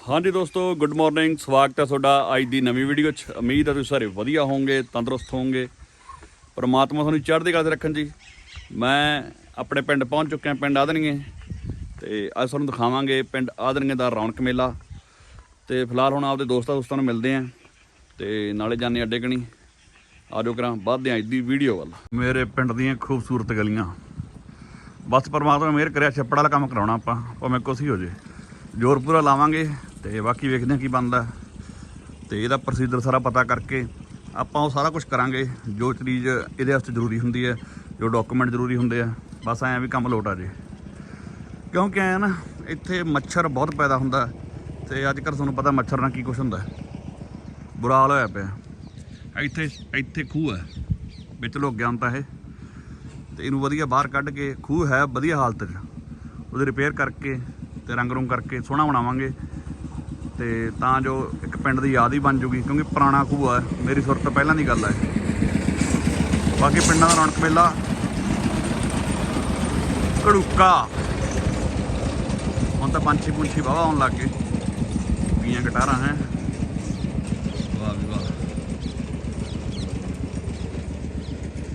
ਹਾਂਜੀ ਦੋਸਤੋ good morning ਸਵਾਗਤ ਹੈ ਤੁਹਾਡਾ ਅੱਜ ਦੀ ਨਵੀਂ ਵੀਡੀਓ 'ਚ। ਉਮੀਦ ਹੈ ਤੁਸੀਂ ਸਾਰੇ ਵਧੀਆ ਹੋਵੋਗੇ, ਤੰਦਰੁਸਤ ਹੋਵੋਗੇ। ਪਰਮਾਤਮਾ ਤੁਹਾਨੂੰ ਚੜ੍ਹਦੀ ਕਲਾ 'ਤੇ ਰੱਖਣ ਜੀ। ਮੈਂ ਆਪਣੇ ਪਿੰਡ ਪਹੁੰਚ ਚੁੱਕਿਆ ਪਿੰਡ ਆਦਣੀਏ। ਤੇ ਅੱਜ ਤੁਹਾਨੂੰ ਦਿਖਾਵਾਂਗੇ ਪਿੰਡ ਆਦਣੀਏ ਦਾ ਰੌਣਕ ਮੇਲਾ। ਤੇ ਫਿਲਹਾਲ ਹੁਣ ਆਪਦੇ ਦੋਸਤਾਂ ਦੋਸਤਾਂ ਨੂੰ ਮਿਲਦੇ ਆਂ ਤੇ ਨਾਲੇ ਜਾਣੇ ਅੱਡੇ ਕਣੀ। ਆਜੋ ਕਰਾਂ, ਵੱਧਦੇ ਆਂ ਅੱਜ ਦੀ ਵੀਡੀਓ ਵੱਲ। ਮੇਰੇ ਪਿੰਡ ਦੀਆਂ ਖੂਬਸੂਰਤ ਗਲੀਆਂ। ਬਸ ਪਰਮਾਤਮਾ ਮਿਹਰ ਕਰਿਆ, ਛੱਪੜ ਵਾਲਾ ਕੰਮ ਕਰਾਉਣਾ ਆਪਾਂ, ਭਾਵੇਂ ਕੁਛ ਹੀ ਹੋ ਜੇ। ਜ਼ੋਰ ਪੂਰਾ ਲਾਵਾਂਗੇ। ਤੇ ਬਾਕੀ ਵੇਖਦੇ ਹਾਂ ਕੀ ਬਣਦਾ। ਤੇ ਇਹਦਾ ਪ੍ਰੋਸੀਜਰ ਸਾਰਾ ਪਤਾ ਕਰਕੇ ਆਪਾਂ ਉਹ ਸਾਰਾ ਕੁਝ ਕਰਾਂਗੇ, ਜੋ ਚੀਜ਼ ਇਹਦੇ ਵਾਸਤੇ ਜ਼ਰੂਰੀ ਹੁੰਦੀ ਹੈ, ਜੋ ਡਾਕੂਮੈਂਟ ਜ਼ਰੂਰੀ ਹੁੰਦੇ ਆ, ਬਸ ਐਂ ਵੀ ਕੰਮ ਲੋਟ ਆ ਜੇ। ਕਿਉਂਕਿ ਐਂ ਨਾ, ਇੱਥੇ ਮੱਛਰ ਬਹੁਤ ਪੈਦਾ ਹੁੰਦਾ ਤੇ ਅੱਜ ਕੱਲ੍ਹ ਤੁਹਾਨੂੰ ਪਤਾ ਮੱਛਰ ਨਾਲ ਕੀ ਕੁਝ ਹੁੰਦਾ। ਬੁਰਾ ਹਾਲ ਹੋਇਆ ਪਿਆ। ਇੱਥੇ ਇੱਥੇ ਖੂਹ ਹੈ। ਵਿੱਚ ਲੋਕ ਗਿਆ ਤਾਂ ਇਹ। ਤੇ ਇਹਨੂੰ ਵਧੀਆ ਬਾਹਰ ਕੱਢ ਕੇ, ਖੂਹ ਹੈ ਵਧੀਆ ਹਾਲਤ 'ਚ। ਉਹਦੇ ਰਿਪੇਅਰ ਕਰਕੇ ਤੇ ਰੰਗ ਰੂੰਗ ਕਰਕੇ ਸੋਹਣਾ ਬਣਾਵਾਂਗੇ। ਤੇ ਤਾਂ ਜੋ ਇੱਕ ਪਿੰਡ ਦੀ ਯਾਦ ਹੀ ਬਣ ਜੂਗੀ, ਕਿਉਂਕਿ ਪੁਰਾਣਾ ਖੂਹ ਹੈ ਮੇਰੀ ਸੁਰਤ ਤੋਂ ਪਹਿਲਾਂ ਦੀ ਗੱਲ ਹੈ ਬਾਕੀ ਪਿੰਡਾਂ ਦਾ ਰੌਣਕ ਮੇਲਾ ਕੜੂਕਾ ਹੁਣ ਤਾਂ ਪੰਛੀ ਪੁੰਛੀ ਵਾਹਵਾ ਆਉਣ ਲੱਗ ਗਏ। ਬੀਆਂ ਗਟਾਰਾਂ ਹੈ। ਵਾਹ ਵੀ ਵਾਹ।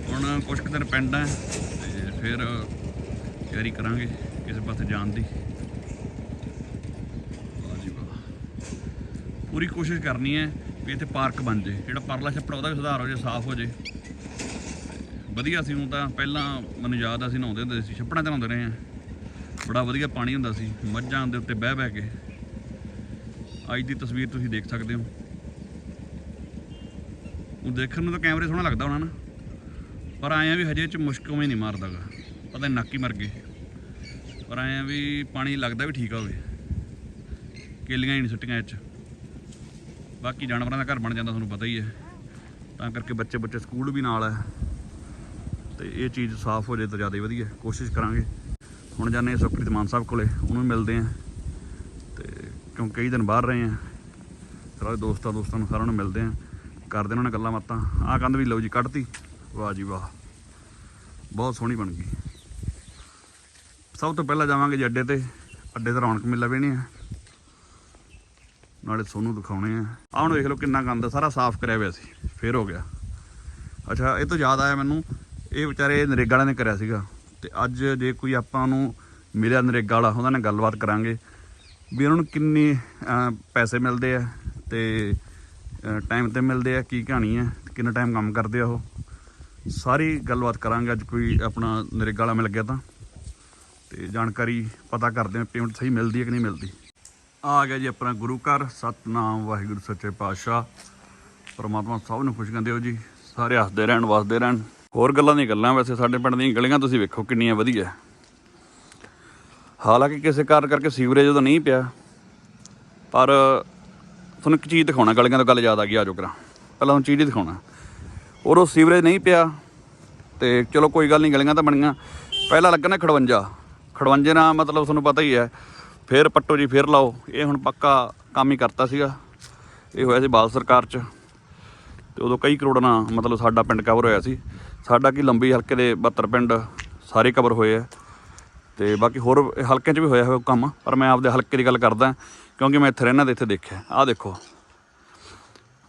ਹੁਣ ਕੁਝ ਕੁ ਦਿਨ ਪਿੰਡ ਹੈ, ਤੇ ਫਿਰ ਤਿਆਰੀ ਕਰਾਂਗੇ ਕਿਸੇ ਪਾਸੇ ਜਾਣ ਦੀ ਵਾਹ ਜੀ ਵਾਹ ਪੂਰੀ ਕੋਸ਼ਿਸ਼ ਕਰਨੀ ਹੈ ਵੀ ਇੱਥੇ ਪਾਰਕ ਬਣ ਜੇ। ਜਿਹੜਾ ਪਰਲਾ ਛੱਪੜ ਉਹਦਾ ਵੀ ਸੁਧਾਰ ਹੋ ਜੇ, ਸਾਫ਼ ਹੋ ਜੇ। ਵਧੀਆ ਸੀ, ਹੁਣ ਤਾਂ ਪਹਿਲਾਂ ਮੈਨੂੰ ਯਾਦ ਆ ਸੀ ਨਹਾਉਂਦੇ ਹੁੰਦੇ ਸੀ, ਛੱਪੜਾਂ 'ਚ ਨਹਾਉਂਦੇ ਰਹੇ ਆ ਬੜਾ ਵਧੀਆ ਪਾਣੀ ਹੁੰਦਾ ਸੀ, ਮੱਝਾਂ ਦੇ ਉੱਤੇ ਬਹਿ ਬਹਿ ਕੇ। ਅੱਜ ਦੀ ਤਸਵੀਰ ਤੁਸੀਂ ਦੇਖ ਸਕਦੇ ਹੋ। ਉਹ ਦੇਖਣ ਨੂੰ ਤਾਂ ਕੈਮਰੇ ਸੋਹਣਾ ਲੱਗਦਾ ਹੋਣਾ ਨਾ, ਪਰ ਆਏ ਵੀ ਹਜੇ ਚ ਮੁਸ਼ਕ ਉਵੇਂ ਨਹੀਂ ਮਾਰਦਾਗਾ ਪਤਾ ਨਹੀਂ ਨੱਕ ਹੀ ਮਰ ਗਏ। ਪਰ ਆਇਆ ਵੀ ਪਾਣੀ ਲੱਗਦਾ ਵੀ ਠੀਕ ਆ ਹੋਵੇ ਕੇਲੀਆਂ ਹੀ ਨਹੀਂ ਸੁੱਟੀਆਂ ਇਹ ਚ। ਬਾਕੀ ਜਾਨਵਰਾਂ ਦਾ ਘਰ ਬਣ ਜਾਂਦਾ, ਤੁਹਾਨੂੰ ਪਤਾ ਹੀ ਹੈ। ਤਾਂ ਕਰਕੇ ਬੱਚੇ ਬੱਚੇ ਸਕੂਲ ਵੀ ਨਾਲ ਹੈ। ਤੇ ਇਹ ਚੀਜ਼ ਸਾਫ਼ ਹੋ ਜੇ ਤਾਂ ਜ਼ਿਆਦਾ ਵਧੀਆ ਕੋਸ਼ਿਸ਼ ਕਰਾਂਗੇ। ਹੁਣ ਜਾਂਦੇ ਹਾਂ ਸੁਖਪ੍ਰੀਤ ਮਾਨ ਸਾਹਿਬ ਕੋਲੇ, ਉਹਨੂੰ ਮਿਲਦੇ ਆਂ ਤੇ ਕਿਉਂਕਿ ਕਈ ਦਿਨ ਬਾਹਰ ਰਹੇ ਆਂ ਸਾਰੇ ਦੋਸਤਾਂ ਦੋਸਤਾਂ ਨੂੰ ਸਾਰਿਆਂ ਨੂੰ ਮਿਲਦੇ ਆਂ ਕਰਦੇ ਉਹਨਾਂ ਨਾਲ ਗੱਲਾਂ ਬਾਤਾਂ। ਆਹ ਕੰਧ ਵੀ ਲਓ ਜੀ, ਕੱਢਤੀ। ਵਾਹ ਜੀ ਵਾਹ। ਬਹੁਤ ਸੋਹਣੀ ਬਣ ਗਈ। ਸਭ ਤੋਂ ਪਹਿਲਾਂ ਜਾਵਾਂਗੇ ਜੀ ਅੱਡੇ ਤੇ। ਅੱਡੇ ਤੇ ਰੌਣਕ ਮੇਲਾ ਵੇਣੇ ਆ ਨਾਲੇ ਸੋਨੂੰ ਦਿਖਾਉਣੇ ਆ। ਆਹ ਹੁਣ ਵੇਖ ਲਓ ਕਿੰਨਾ ਗੰਦ ਸਾਰਾ ਸਾਫ਼ ਕਰਿਆ ਹੋਇਆ ਸੀ, ਫੇਰ ਹੋ ਗਿਆ। ਅੱਛਾ, ਇਹ ਤੋਂ ਯਾਦ ਆਇਆ ਮੈਨੂੰ, ਇਹ ਵਿਚਾਰੇ ਨਰੇਗਾ ਵਾਲਿਆਂ ਨੇ ਕਰਿਆ ਸੀਗਾ। ਤੇ ਅੱਜ ਜੇ ਕੋਈ ਆਪਾਂ ਨੂੰ ਮਿਲਿਆ ਨਰੇਗਾ ਵਾਲਾ ਉਹਨਾਂ ਨਾਲ ਗੱਲਬਾਤ ਕਰਾਂਗੇ ਵੀ ਉਹਨਾਂ ਨੂੰ ਕਿੰਨੇ ਪੈਸੇ ਮਿਲਦੇ ਆ ਤੇ ਟਾਈਮ ਤੇ ਮਿਲਦੇ ਆ, ਕੀ ਕਹਾਣੀ ਹੈ ਕਿੰਨਾ ਟਾਈਮ ਕੰਮ ਕਰਦੇ ਆ ਉਹ। ਸਾਰੀ ਗੱਲਬਾਤ ਕਰਾਂਗੇ, ਅੱਜ ਕੋਈ ਆਪਣਾ ਨਰੇਗਾ ਵਾਲਾ ਮਿਲ ਗਿਆ ਤਾਂ। ਤੇ ਜਾਣਕਾਰੀ ਪਤਾ ਕਰਦੇ ਆ ਪੇਮੈਂਟ ਸਹੀ ਮਿਲਦੀ ਹੈ ਕਿ ਨਹੀਂ ਮਿਲਦੀ। ਆ ਗਿਆ ਜੀ ਆਪਣਾ ਗੁਰੂ ਘਰ, ਸਤਨਾਮ, ਵਾਹਿਗੁਰੂ ਸੱਚੇ ਪਾਤਸ਼ਾਹ। ਪਰਮਾਤਮਾ ਸਭ ਨੂੰ ਖੁਸ਼ ਦਿਓ ਜੀ, ਸਾਰੇ ਹੱਸਦੇ ਰਹਿਣ, ਵਸਦੇ ਰਹਿਣ। ਹੋਰ ਗੱਲਾਂ ਦੀਆਂ ਗੱਲਾਂ ਵੈਸੇ ਸਾਡੇ ਪਿੰਡ ਦੀਆਂ ਗਲੀਆਂ ਤੁਸੀਂ ਵੇਖੋ ਕਿੰਨੀਆਂ ਵਧੀਆ। ਹਾਲਾਂਕਿ ਕਿਸੇ ਕਾਰਨ ਕਰਕੇ ਸੀਵਰੇਜ ਉਹਦਾ ਨਹੀਂ ਪਿਆ, ਪਰ ਤੁਹਾਨੂੰ ਇੱਕ ਚੀਜ਼ ਦਿਖਾਉਣਾ, ਗਲੀਆਂ ਤੋਂ ਗੱਲ ਯਾਦ ਆ ਗਈ ਆਜੋ ਕਰਾਂ। ਪਹਿਲਾਂ ਤੁਹਾਨੂੰ ਚੀਜ਼ ਹੀ ਦਿਖਾਉਣਾ। ਔਰ ਉਹ ਸੀਵਰੇਜ ਨਹੀਂ ਪਿਆ, ਤੇ ਚਲੋ ਕੋਈ ਗੱਲ ਨਹੀਂ, ਗਲੀਆਂ ਤਾਂ ਬਣੀਆਂ। ਪਹਿਲਾਂ ਲੱਗਣਾ ਖੜਵੰਜਾ। ਖੜਵੰਜੇ ਨਾਲ ਮਤਲਬ ਤੁਹਾਨੂੰ ਪਤਾ ਹੀ ਹੈ ਫਿਰ ਪੱਟੋ ਜੀ, ਫਿਰ ਲਾਓ। ਇਹ ਹੁਣ ਪੱਕਾ ਕੰਮ ਹੀ ਕਰਤਾ ਸੀਗਾ। ਇਹ ਹੋਇਆ ਸੀ ਬਾਦਲ ਸਰਕਾਰ 'ਚ। ਤੇ ਉਦੋਂ ਕਈ ਕਰੋੜਾਂ ਨਾਲ ਮਤਲਬ ਸਾਡਾ ਪਿੰਡ ਕਵਰ ਹੋਇਆ ਸੀ। ਸਾਡਾ ਕੀ ਲੰਬੀ ਹਲਕੇ ਦੇ 72 ਪਿੰਡ ਸਾਰੇ ਕਵਰ ਹੋਏ ਆ। ਤੇ ਬਾਕੀ ਹੋਰ ਹਲਕਿਆਂ 'ਚ ਵੀ ਹੋਇਆ ਹੋਇਆ ਕੰਮ, ਪਰ ਮੈਂ ਆਪਦੇ ਹਲਕੇ ਦੀ ਗੱਲ ਕਰਦਾ, ਕਿਉਂਕਿ ਮੈਂ ਇੱਥੇ ਰਹਿਣਾ ਤੇ ਇੱਥੇ ਦੇਖਿਆ। ਆਹ ਦੇਖੋ।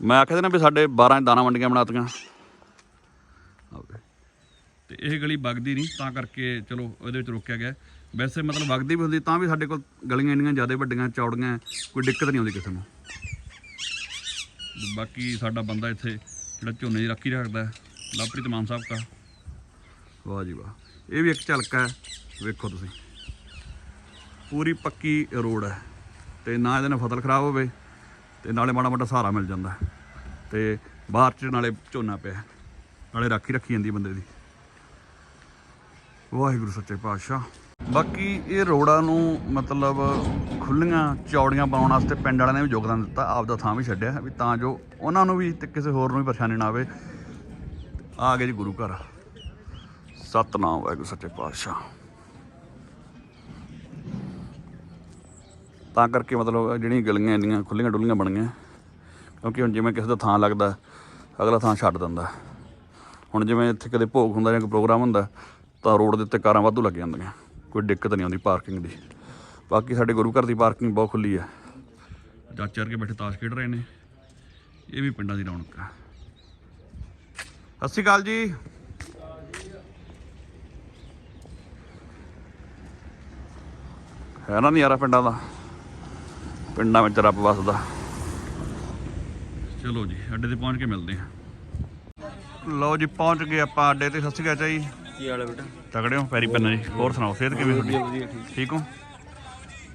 ਮੈਂ ਆਖਿਆ ਨਾ ਵੀ ਸਾਡੇ 12 ਦਾਣਾ ਮੰਡੀਆਂ ਬਣਾਤੀਆਂ। ਤੇ ਇਹ ਗਲੀ ਵਗਦੀ ਨਹੀਂ, ਤਾਂ ਕਰਕੇ ਚਲੋ ਇਹਦੇ ਵਿੱਚ ਰੋਕਿਆ ਗਿਆ। ਵੈਸੇ ਮਤਲਬ ਵਗਦੀ ਵੀ ਹੁੰਦੀ, ਤਾਂ ਵੀ ਸਾਡੇ ਕੋਲ ਗਲੀਆਂ ਇੰਨੀਆਂ ਜ਼ਿਆਦਾ ਵੱਡੀਆਂ, ਚੌੜੀਆਂ, ਕੋਈ ਦਿੱਕਤ ਨਹੀਂ ਆਉਂਦੀ ਕਿਸੇ ਨੂੰ। ਬਾਕੀ ਸਾਡਾ ਬੰਦਾ ਇੱਥੇ ਜਿਹੜਾ ਝੋਨੇ ਦੀ ਰਾਖੀ ਰੱਖਦਾ ਲਵਪ੍ਰੀਤ ਮਾਨ ਸਾਹਿਬ ਦਾ। ਵਾਹ ਜੀ ਵਾਹ। ਇਹ ਵੀ ਇੱਕ ਝਲਕਾ ਹੈ, ਵੇਖੋ ਤੁਸੀਂ। ਪੂਰੀ ਪੱਕੀ ਰੋਡ ਹੈ, ਤੇ ਨਾ ਇਹਦੇ ਨਾਲ ਫਸਲ ਖਰਾਬ ਹੋਵੇ, ਤੇ ਨਾਲੇ ਮਾੜਾ ਮਾੜਾ ਸਹਾਰਾ ਮਿਲ ਜਾਂਦਾ ਹੈ। ਤੇ ਬਾਹਰ ਚ ਨਾਲੇ ਝੋਨਾ ਪਿਆ ਨਾਲੇ ਰਾਖੀ ਰੱਖੀ ਜਾਂਦੀ ਬੰਦੇ ਦੀ। ਵਾਹਿਗੁਰੂ ਸੱਚੇ ਪਾਤਸ਼ਾਹ। ਬਾਕੀ ਇਹ ਰੋਡਾਂ ਨੂੰ ਮਤਲਬ ਖੁੱਲੀਆਂ ਚੌੜੀਆਂ ਬਣਾਉਣ ਵਾਸਤੇ ਪਿੰਡ ਵਾਲਿਆਂ ਨੇ ਵੀ ਯੋਗਦਾਨ ਦਿੱਤਾ ਆਪਦਾ ਥਾਂ ਵੀ ਛੱਡਿਆ ਵੀ ਤਾਂ ਜੋ ਉਹਨਾਂ ਨੂੰ ਵੀ ਤੇ ਕਿਸੇ ਹੋਰ ਨੂੰ ਵੀ ਪਰੇਸ਼ਾਨੀ ਨਾ ਆਵੇ। ਆ ਗਏ ਜੀ ਗੁਰੂ ਘਰ। ਸਤਨਾਮ ਵਾਹਿਗੁਰੂ, ਸੱਚੇ ਪਾਤਸ਼ਾਹ। ਤਾਂ ਕਰਕੇ ਮਤਲਬ ਜਿਹੜੀਆਂ ਗਲੀਆਂ ਇੰਨੀਆਂ ਖੁੱਲੀਆਂ ਡੁੱਲੀਆਂ ਬਣੀਆਂ, ਕਿਉਂਕਿ ਹੁਣ ਜਿਵੇਂ ਕਿਸੇ ਦਾ ਥਾਂ ਲੱਗਦਾ, ਅਗਲਾ ਥਾਂ ਛੱਡ ਦਿੰਦਾ। ਹੁਣ ਜਿਵੇਂ ਇੱਥੇ ਕਦੇ ਭੋਗ ਹੁੰਦਾ ਜਾਂ ਕੋਈ ਪ੍ਰੋਗਰਾਮ ਹੁੰਦਾ, ਤਾਂ ਰੋਡ ਦੇ ਉੱਤੇ ਕਾਰਾਂ ਵਾਧੂ ਲੱਗ ਜਾਂਦੀਆਂ ਕੋਈ ਦਿੱਕਤ ਨਹੀਂ ਆਉਂਦੀ ਪਾਰਕਿੰਗ ਦੀ। ਬਾਕੀ ਸਾਡੇ ਗੁਰੂ ਘਰ ਦੀ ਪਾਰਕਿੰਗ ਬਹੁਤ ਖੁੱਲੀ ਹੈ ਚਾਚੇ ਵਰਗੇ ਬੈਠੇ, ਤਾਸ਼ ਖੇਡ ਰਹੇ ਨੇ। ਇਹ ਵੀ ਪਿੰਡਾਂ ਦੀ ਰੌਣਕ ਹੈ ਸਤਿ ਸ਼੍ਰੀ ਅਕਾਲ ਜੀ। ਹੈ ਨਾ ਨਜ਼ਾਰਾ ਪਿੰਡਾਂ ਦਾ? ਪਿੰਡਾਂ ਵਿੱਚ ਰੱਬ ਵਸਦਾ। ਚਲੋ ਜੀ, ਅੱਡੇ ਤੇ ਪਹੁੰਚ ਕੇ ਮਿਲਦੇ ਹਾਂ। ਲਓ ਜੀ, ਪਹੁੰਚ ਗਏ ਆਪਾਂ ਅੱਡੇ ਤੇ। ਸਤਿ ਸ਼੍ਰੀ ਅਕਾਲ ਜੀ। ਕੀ ਹਾਲ ਹੈ ਬੇਟਾ ਤਗੜੇ ਹੋ ਪੈਰੀ ਪੈਣਾ ਜੀ। ਹੋਰ ਸੁਣਾਓ ਸਿਹਤ ਕਿਵੇਂ ਤੁਹਾਡੀ? ਵਧੀਆ ਠੀਕ। ਠੀਕ ਹੋ?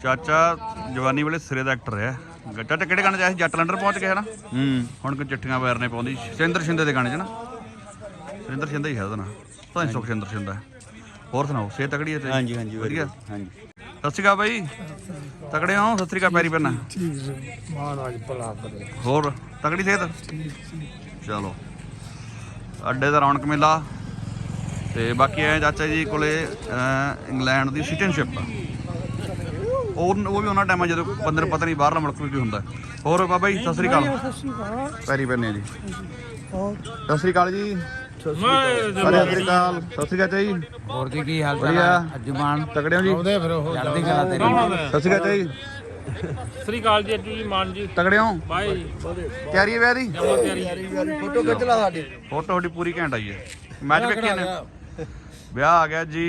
ਚਾਚਾ ਜਵਾਨੀ ਵੇਲੇ ਸਿਰੇ ਦਾ ਐਕਟਰ ਹੈ ਚਾਚਾ ਕਿਹੜੇ ਗਾਣੇ ਚ ਆਇਆ ਸੀ? ਜੱਟ ਲੰਡਰ ਪਹੁੰਚ ਗਿਆ ਹੈ ਨਾ ਹੂੰ। ਹੁਣ ਕੋ ਚਿੱਠੀਆਂ ਵੈਰ ਨੇ ਪਾਉਂਦੀ। ਸਿੰਦਰ ਸ਼ਿੰਦੇ ਦੇ ਗਾਣੇ ਚ ਨਾ। ਸਿੰਦਰ ਸ਼ਿੰਦੇ ਹੀ ਹੈ ਉਹਦਾ ਨਾਂ। ਨਹੀਂ ਸੁਖ ਸਿੰਦਰ ਸ਼ਿੰਦਾ। ਹੋਰ ਸੁਣਾਓ ਸਿਹਤ ਤਗੜੀ ਹੈ ਤੇ ਹਾਂਜੀ ਹਾਂਜੀ ਵਧੀਆ। ਹਾਂਜੀ। ਸਤਿ ਸ਼੍ਰੀ ਅਕਾਲ ਬਾਈ। ਤਗੜੇ ਹੋ? ਸਤਿ ਸ਼੍ਰੀ ਅਕਾਲ ਪੈਰੀ ਪੈਣਾ ਠੀਕ ਹੈ ਮਹਾਰਾਜ ਭਲਾ ਕਰੇ। ਹੋਰ ਤਗੜੀ ਸਿਹਤ? ਚਲੋ। ਅੱਡੇ ਦਾ ਰੌਣਕ ਮੇਲਾ। ਤੇ ਬਾਕੀ ਐ ਚਾਚਾ ਜੀ ਕੋਲੇ ਇੰਗਲੈਂਡ ਦੀ ਸਿਟੀਜ਼ਨਸ਼ਿਪ। ਆ ਉਹ ਉਹ ਵੀ ਉਹਨਾਂ ਟਾਈਮਾਂ ਜਦੋਂ ਬੰਦੇ ਨੂੰ ਪਤਾ ਨਹੀਂ ਬਾਹਰਲਾ ਮੁਲਕ ਵੀ ਕੀ ਹੁੰਦਾ। ਹੋਰ ਬਾਬਾ ਜੀ ਸਤਿ ਸ੍ਰੀ ਅਕਾਲ। ਪੈਰੀ ਪੈਨੇ ਜੀ। ਹੋਰ? ਸਤਿ ਸ੍ਰੀ ਅਕਾਲ ਜੀ। ਸਤਿ ਸ੍ਰੀ ਅਕਾਲ। ਸਤਿ ਸ੍ਰੀ ਅਕਾਲ। ਜੀ। ਹੋਰ ਜੀ ਕੀ ਹਾਲ ਚਾਲ। ਹੈ ਅਜਮਾਨ ਤਕੜੇ ਹੋ ਜੀ? ਆਉਂਦੇ ਫਿਰ ਉਹ ਚੜ੍ਹਦੀ ਕਲਾ ਤੇਰੀ ਸਤਿ ਸ੍ਰੀ ਅਕਾਲ ਜੀ। ਸ੍ਰੀ ਅਕਾਲ ਜੀ ਅੱਜੂ ਜੀ ਮਾਨ ਜੀ। ਤਕੜੇ ਹੋ? ਬਾਈ। ਤਿਆਰੀ ਹੈ ਵਿਆਹ ਦੀ? ਫੋਟੋ ਖਿੱਚ ਲਾ ਸਾਡੀ। ਫੋਟੋ ਤੁਹਾਡੀ ਪੂਰੀ ਘੈਂਟ ਆਈ ਹੈ। ਮੈਚ ਵੇਖਿਆ ਨੇ ਵਿਆਹ ਆ ਗਿਆ ਜੀ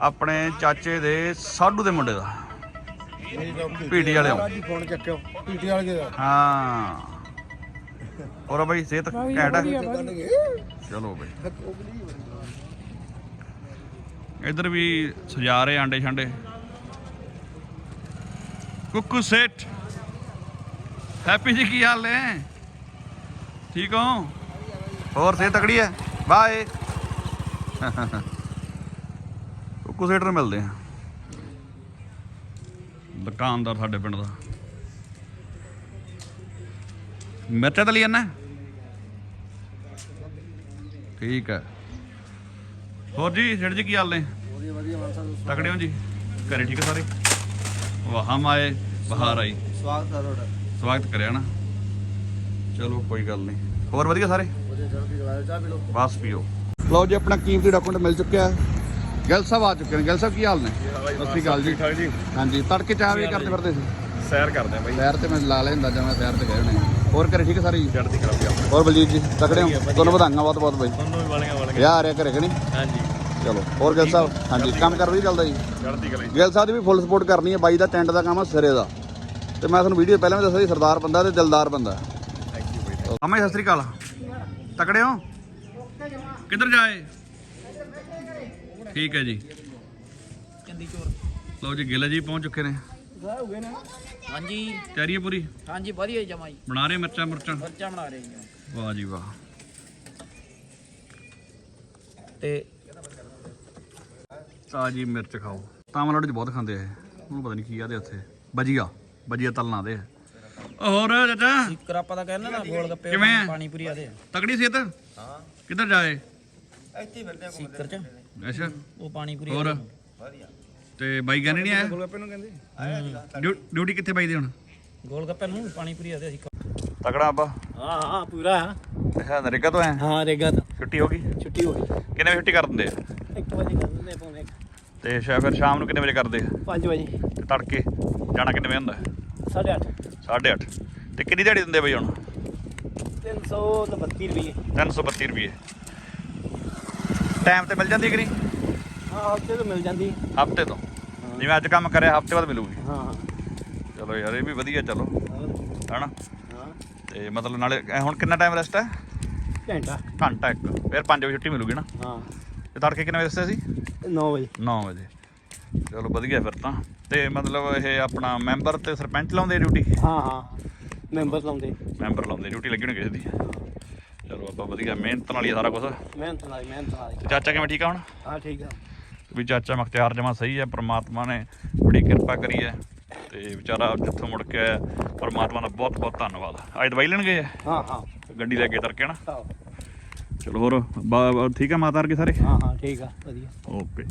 ਆਪਣੇ ਚਾਚੇ ਦੇ ਸਾਡੂ ਦੇ ਮੁੰਡੇ ਦਾ। ਪੀਟੀ ਵਾਲਿਓ ਜੀ ਫੋਨ ਚੱਕਿਓ ਪੀਟੀ ਵਾਲੇ ਦਾ ਹਾਂ। ਹੋਰ ਬਾਈ ਸਿਹਤ ਘੈਂਟ ਹੈ ਚਲੋ ਬਾਈ। ਇਧਰ ਵੀ ਸਜਾ ਰਹੇ ਆਂਡੇ ਛਾਂਡੇ। ਕੁੱਕੂ ਸੇਠ ਹੈਪੀ ਜੀ ਕੀ ਹਾਲ ਨੇ? ਠੀਕ ਹੋ? ਹੋਰ ਸਿਹਤ ਤਕੜੀ ਹੈ? ਬਾਏ। ਕੁੱਕੂ ਨੂੰ ਮਿਲਦੇ ਆ। ਦੁਕਾਨਦਾਰ ਸਾਡੇ ਪਿੰਡ ਦਾ। ਮਿਰਚਾਂ ਤਾਂ ਲਈ ਜਾਂਦਾ? ਠੀਕ ਹੈ ਹੋਰ ਜੀ ਸਿਰ ਜੀ ਕੀ ਹਾਲ ਨੇ? ਵਧੀਆ ਵਧੀਆ ਤਕੜੇ ਹੋ ਜੀ? ਘਰੇ ਠੀਕ ਹੈ ਸਾਰੇ? ਵਾਹਾਂ ਆਏ ਬਹਾਰ ਆਈ। ਸਵਾਗਤ ਹੈ ਤੁਹਾਡਾ। ਸਵਾਗਤ ਕਰਿਆ ਨਾ। ਚਲੋ ਕੋਈ ਗੱਲ ਨਹੀਂ। ਹੋਰ ਵਧੀਆ ਸਾਰੇ? ਚਾਹ ਪੀ ਲਓ। ਬਸ ਪੀਓ। ਲਓ ਜੀ ਆਪਣਾ ਕੀਮਤੀ ਡਾਕੂਮੈਂਟ ਮਿਲ ਚੁੱਕਿਆ ਹੈ। ਗਿਲ ਸਾਹਿਬ ਆ ਚੁੱਕੇ ਨੇ। ਗਿਲ ਸਾਹਿਬ ਕੀ ਹਾਲ ਨੇ? ਸਤਿ ਸ਼੍ਰੀ ਅਕਾਲ ਜੀ। ਠਾਕ ਜੀ। ਹਾਂਜੀ ਤੜਕੇ ਚਾਹ ਵੀ ਕਰਦੇ ਫਿਰਦੇ ਸੀ। ਸੈਰ ਕਰਦੇ ਆ ਬਾਈ। ਸੈਰ ਤੇ ਮੈਂ ਲਾ ਲੈਂਦਾ ਜਾਂ ਮੈਂ ਸੈਰ ਤੇ ਗਏ ਹੋਣੇ ਹੋਰ ਘਰੇ ਠੀਕ ਹੈ ਸਾਰੇ ਜੀ? ਚੜ੍ਹਦੀ ਕਲਾ ਪਿਆ ਹੋਰ ਬਲਜੀਤ ਜੀ ਤਕੜੇ ਹੋ? ਤੁਹਾਨੂੰ ਵਧਾਈਆਂ ਬਹੁਤ ਬਹੁਤ ਬਾਈ। ਤੁਹਾਨੂੰ ਵੀ ਵਾਲੀਆਂ ਵਾਲੀਆਂ। ਵਿਆਹ ਆ ਰਿਹਾ ਘਰੇ ਕਿ ਨਹੀਂ? ਹਾਂਜੀ। ਚਲੋ ਹੋਰ ਗਿਲ ਸਾਹਿਬ? ਹਾਂਜੀ ਕੰਮ ਕਰ ਵੀ ਚੱਲਦਾ ਜੀ? ਚੜ੍ਹਦੀ ਕਲਾ ਗਿਲ ਸਾਹਿਬ ਦੀ ਵੀ ਫੁੱਲ ਸਪੋਰਟ ਕਰਨੀ ਹੈ ਬਾਈ ਦਾ ਟੈਂਟ ਦਾ ਕੰਮ ਆ ਸਿਰੇ ਦਾ। ਤੇ ਮੈਂ ਤੁਹਾਨੂੰ ਵੀਡੀਓ ਪਹਿਲਾਂ ਵੀ ਦੱਸਿਆ ਸੀ ਸਰਦਾਰ ਬੰਦਾ ਤੇ ਦਿਲਦਾਰ ਬੰਦਾ। ਥੈਂਕ ਯੂ ਬਾਈ ਅਮੇ ਸਤਿ ਸ੍ਰੀ ਅਕਾਲ। ਤਕੜੇ ਹੋ? ਕਿੱਧਰ ਜਾਏ? ਠੀਕ ਹੈ ਜੀ। ਚੰਦੀ ਚੋਰ। ਲਓ ਜੀ ਗਿੱਲ ਜੀ ਪਹੁੰਚ ਚੁੱਕੇ ਨੇ। ਹਾਂਜੀ। ਤਿਆਰੀ ਹੈ ਪੂਰੀ? ਹਾਂਜੀ ਵਧੀਆ ਜਮਾਈ। ਬਣਾ ਰਹੇ ਮਿਰਚਾਂ ਮਿਰਚਾਂ? ਬੱਚਾ ਬਣਾ ਰਹੇ ਵਾਹ ਜੀ ਵਾਹ। ਤੇ ਤਾਜੀ ਮਿਰਚ ਖਾਓ। ਤਾਮਲਨਾਡੂ ਚ ਬਹੁਤ ਖਾਂਦੇ ਆ ਇਹ। ਉਹਨੂੰ ਪਤਾ ਨਹੀਂ ਕੀ ਆਦੇ ਉੱਥੇ। ਬਜੀਆ ਬਜੀਆ ਤਲਣਾ ਦੇ। ਹੋਰ ਚਾਚਾ? ਸਿੱਕਰ ਆਪਾਂ ਤਾਂ ਕਹਿੰਦੇ ਨਾ ਗੋਲ ਗੱਪੇ ਕਿਵੇਂ? ਪਾਣੀ ਪੂਰੀ ਆਦੇ ਤਕੜੀ ਸਿਹਤ? ਹਾਂ। ਕਿੱਧਰ ਜਾਏ? ਸਿੱਕਰ ਚ। ਅੱਛਾ। ਉਹ ਪਾਣੀ ਪੂਰੀ ਹੋਰ? ਤੇ ਬਾਈ ਕਹਿੰਦੇ ਨਹੀਂ ਆਇਆ? ਡਿਊ- ਡਿਊਟੀ ਕਿੱਥੇ ਬਾਈ ਦੀ ਹੁਣ? ਗੋਲ ਗੱਪੇ ਨੂੰ ਪਾਣੀ ਪੂਰੀ ਆਦੇ ਸਿੱਕਰ। ਤਕੜਾ ਆਪਾ। ਹਾਂ ਹਾਂ ਪੂਰਾ। ਅੱਛਾ ਨਰੇਗਾ ਤੋਂ ਆਇਆ? ਹਾਂ ਰੇਗਾ ਤਾਂ। ਛੁੱਟੀ ਹੋ ਗਈ? ਛੁੱਟੀ ਹੋ ਗਈ। ਕਿੰਨੇ ਵਜੇ ਛੁੱਟੀ ਕਰ ਦਿੰਦੇ ਆ? 1 ਵਜੇ ਕਰ ਦਿੰਦੇ ਪੌਣੇ ਤੇ ਸ਼ਾਇਦ ਫਿਰ ਸ਼ਾਮ ਨੂੰ ਕਿੰਨੇ ਵਜੇ ਕਰਦੇ ਆ? 5 ਵਜੇ। ਤੇ ਤੜਕੇ ਜਾਣਾ ਕਿੰਨੇ ਵਜੇ ਹੁੰਦਾ? 8:30 8:30 ਤੇ ਕਿੰਨੀ ਦਿਹਾੜੀ ਦਿੰਦੇ ਬਈ ਹੁਣ? 332 ਰੁਪਏ। 332 ਰੁਪਏ। ਟਾਈਮ ਤੇ ਮਿਲ ਜਾਂਦੀ ਕਿ ਨਹੀਂ? ਹਾਂ ਹਫ਼ਤੇ ਤੋਂ ਮਿਲ ਜਾਂਦੀ। ਹਫ਼ਤੇ ਤੋਂ? ਜਿਵੇਂ ਅੱਜ ਕੰਮ ਕਰਿਆ ਹਫ਼ਤੇ ਬਾਅਦ ਮਿਲੂਗੀ। ਹਾਂ। ਚਲੋ ਯਾਰ ਇਹ ਵੀ ਵਧੀਆ ਚਲੋ। ਹਨਾ? ਹਾਂ। ਤੇ ਮਤਲਬ ਨਾਲੇ ਹੁਣ ਕਿੰਨਾ ਟਾਈਮ ਰੈਸਟ ਹੈ? ਘੰਟਾ। ਘੰਟਾ ਇੱਕ। ਫਿਰ 5 ਵਜੇ ਛੁੱਟੀ ਮਿਲੂਗੀ ਨਾ? ਹਾਂ। ਤੇ ਤੜਕੇ ਕਿੰਨੇ ਵਜੇ ਦੱਸਿਆ ਸੀ? 9 ਵਜੇ। 9 ਵਜੇ। ਚਲੋ ਵਧੀਆ ਫਿਰ ਤਾਂ। ਤੇ ਮਤਲਬ ਇਹ ਆਪਣਾ ਮੈਂਬਰ ਤੇ ਸਰਪੰਚ ਲਾਉਂਦੇ ਡਿਊਟੀ? ਹਾਂ ਹਾਂ। ਮੈਂਬਰ ਲਾਉਂਦੇ। ਮੈਂਬਰ ਲਾਉਂਦੇ ਡਿਊਟੀ ਲੱਗੀ ਹੋਣੀ ਕਿਸੇ ਦੀ। ਚਲੋ ਆਪਾਂ ਵਧੀਆ ਮਿਹਨਤ ਨਾਲ ਹੀ ਆ ਸਾਰਾ ਕੁਝ ਮਿਹਨਤ ਨਾਲ ਮਿਹਨਤ ਨਾਲ ਤੇ ਚਾਚਾ ਕਿਵੇਂ ਠੀਕ ਆ ਹੁਣ? ਹਾਂ ਠੀਕ ਆ। ਵੀ ਚਾਚਾ ਮਖਤਿਆਰ ਜਮਾ ਸਹੀ ਹੈ ਪ੍ਰਮਾਤਮਾ ਨੇ ਬੜੀ ਕਿਰਪਾ ਕਰੀ ਹੈ ਤੇ ਵਿਚਾਰਾ ਜਿੱਥੋਂ ਮੁੜ ਕੇ ਆਇਆ ਪ੍ਰਮਾਤਮਾ ਦਾ ਬਹੁਤ ਬਹੁਤ ਧੰਨਵਾਦ। ਅੱਜ ਦਵਾਈ ਲੈਣ ਗਏ ਆ? ਹਾਂ ਹਾਂ। ਗੱਡੀ ਲੈ ਕੇ ਤੜਕੇ ਨਾ ਹਾਂ ਚਲੋ ਹੋਰ ਬਾ- ਬਾ- ਠੀਕ ਹੈ ਮਾਤਾ ਵਰਗੇ ਸਾਰੇ? ਹਾਂ ਠੀਕ ਆ ਵਧੀਆ। ਓਕੇ।